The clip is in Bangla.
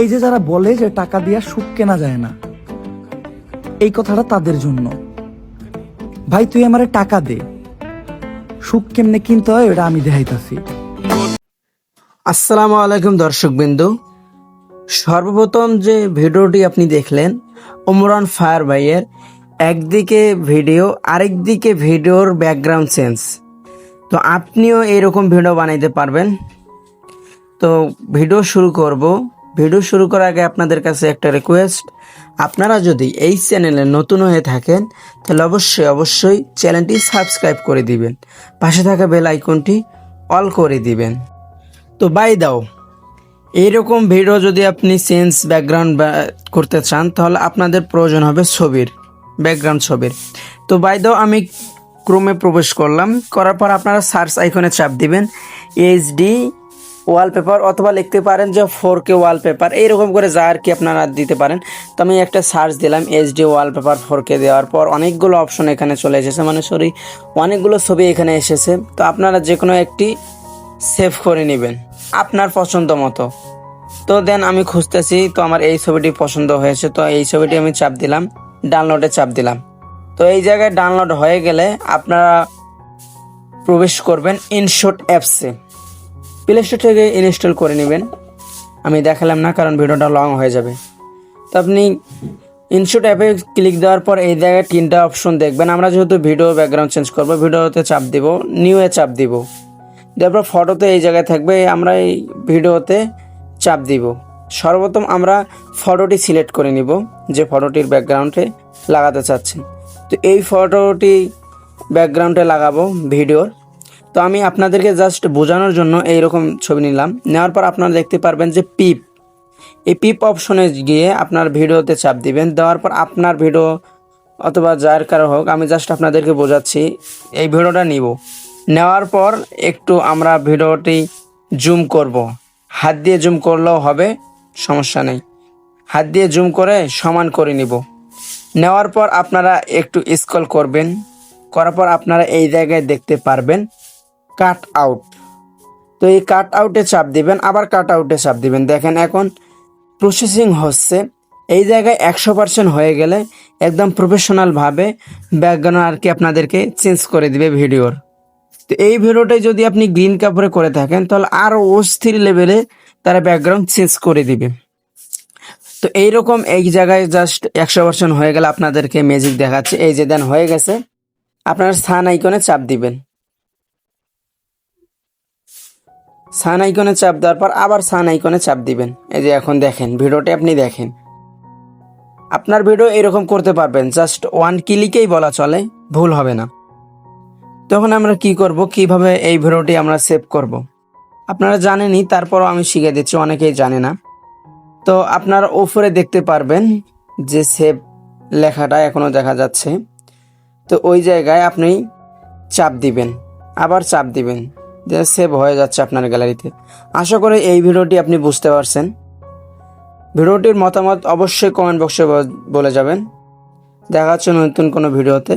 এই যে যারা বলে যে টাকা দিয়া সুখ কেনা যায় না, এই কথাটা তাদের জন্য। ভাই, তুই আমারে টাকা দে। সুখ কেমনে কিনতে হয় ওটা আমি দেখাইতাছি। আসসালামু আলাইকুম দর্শকবৃন্দু। সর্বপ্রথম যে ভিডিওটি আপনি দেখলেন ওমরান ফায়ার ভাইয়ের একদিকে ভিডিও, আরেকদিকে ভিডিওর ব্যাকগ্রাউন্ড চেঞ্জ তো আপনিও এরকম ভিডিও বানাইতে পারবেন। তো ভিডিও শুরু করব। ভিডিও শুরু করার আগে আপনাদের কাছে একটা রিকোয়েস্ট আপনারা যদি এই চ্যানেলে নতুন হয়ে থাকেন, তাহলে অবশ্যই অবশ্যই চ্যানেলটি সাবস্ক্রাইব করে দিবেন। পাশে থাকা বেল আইকনটি অল করে দিবেন। তো বাই দাও এইরকম ভিডিও যদি আপনি চেঞ্জ ব্যাকগ্রাউন্ড করতে চান, তাহলে আপনাদের প্রয়োজন হবে ছবির ব্যাকগ্রাউন্ড ছবির। তো বাই দাও আমি ক্রোমে প্রবেশ করলাম। করার পর আপনারা সার্চ আইকনে চাপ দিবেন এইচডি ওয়ালপেপার অথবা লিখতে পারেন যে ফোর কে ওয়ালপেপার এইরকম করে যা আর কি আপনারা দিতে পারেন। তো আমি একটা সার্চ দিলাম এইচডি ওয়ালপেপার ফোর কে দেওয়ার পর অনেকগুলো অপশন এখানে চলে এসেছে। মানে সরি অনেকগুলো ছবি এখানে এসেছে। তো আপনারা যে কোনো একটি সেভ করে নেবেন আপনার পছন্দ মতো। তো দেন আমি খুঁজতেছি, তো আমার এই ছবিটি পছন্দ হয়েছে। তো এই ছবিটি আমি চাপ দিলাম ডাউনলোডে চাপ দিলাম। তো এই জায়গায় ডাউনলোড হয়ে গেলে আপনারা প্রবেশ করবেন ইনশট অ্যাপসে প্লে স্টোর থেকে ইনস্টল করে নেবেন। আমি দেখালাম না, কারণ ভিডিওটা লং হয়ে যাবে। তো আপনি ইনশট অ্যাপে ক্লিক দেওয়ার পর এই জায়গায় তিনটা অপশন দেখবেন। আমরা যেহেতু ভিডিও ব্যাকগ্রাউন্ড চেঞ্জ করব ভিডিওতে চাপ দিব নিউয়ে চাপ দিব। দেওয়ার পর ফটোতে এই জায়গায় থাকবে, আমরা এই ভিডিওতে চাপ দিব। সর্বপ্রথম আমরা ফটোটি সিলেক্ট করে নিব, যে ফটোটির ব্যাকগ্রাউন্ডে লাগাতে চাচ্ছেন। তো এই ফটোটি ব্যাকগ্রাউন্ডে লাগাবো ভিডিওর তো আমি আপনাদেরকে জাস্ট বোঝানোর জন্য এইরকম ছবি নিলাম। নেওয়ার পর আপনারা দেখতে পারবেন যে পিপ। এই পিপ অপশনে গিয়ে আপনার ভিডিওতে চাপ দিবেন। দেওয়ার পর আপনার ভিডিও অথবা যার কারও হোক, আমি জাস্ট আপনাদেরকে বোঝাচ্ছি, এই ভিডিওটা নিব। নেওয়ার পর একটু আমরা ভিডিওটি জুম করব। হাত দিয়ে জুম করলেও হবে, সমস্যা নেই। হাত দিয়ে জুম করে সমান করে নিব। নেওয়ার পর আপনারা একটু স্কল করবেন। করার পর আপনারা এই জায়গায় দেখতে পারবেন কাট আউট। তো এই কাট আউটে চাপ দিবেন, আবার কাট আউটে চাপ দিবেন। দেখেন এখন প্রসেসিং হচ্ছে। এই জায়গায় একশো পার্সেন্ট হয়ে গেলে একদম প্রফেশনালভাবে ব্যাকগ্রাউন্ড আর কি আপনাদেরকে চেঞ্জ করে দিবে ভিডিওর তো এই ভিডিওটাই যদি আপনি গ্রিন কাপড়ে করে থাকেন, তাহলে আরও অস্থির লেভেলে তারা ব্যাকগ্রাউন্ড চেঞ্জ করে দিবে। তো এইরকম এই জায়গায় জাস্ট একশো পার্সেন্ট হয়ে গেলে আপনাদেরকে ম্যাজিক দেখাচ্ছে। এই যে দেন হয়ে গেছে। আপনারা সান আইকনে চাপ দিবেন। সান আইকনে চাপ দেওয়ার পর আবার সান আইকনে চাপ দিবেন। এই যে এখন দেখেন, ভিডিওটি আপনি দেখেন। আপনার ভিডিও এরকম করতে পারবেন, জাস্ট ওয়ান ক্লিকেই বলা চলে, ভুল হবে না। তখন আমরা কি করব, কীভাবে এই ভিডিওটি আমরা সেভ করব। আপনারা জানেনই, তারপরও আমি শিখে দিচ্ছি, অনেকেই জানে না। তো আপনারা উপরে দেখতে পারবেন যে সেভ লেখাটা এখনও দেখা যাচ্ছে। তো ওই জায়গায় আপনি চাপ দিবেন, আবার চাপ দিবেন। সেভ হয়ে যাচ্ছে আপনার গ্যালারিতে আশা করি এই ভিডিওটি আপনি বুঝতে পারছেন। ভিডিওটির মতামত অবশ্যই কমেন্ট বক্সে বলে যাবেন। দেখা নতুন কোনো ভিডিওতে।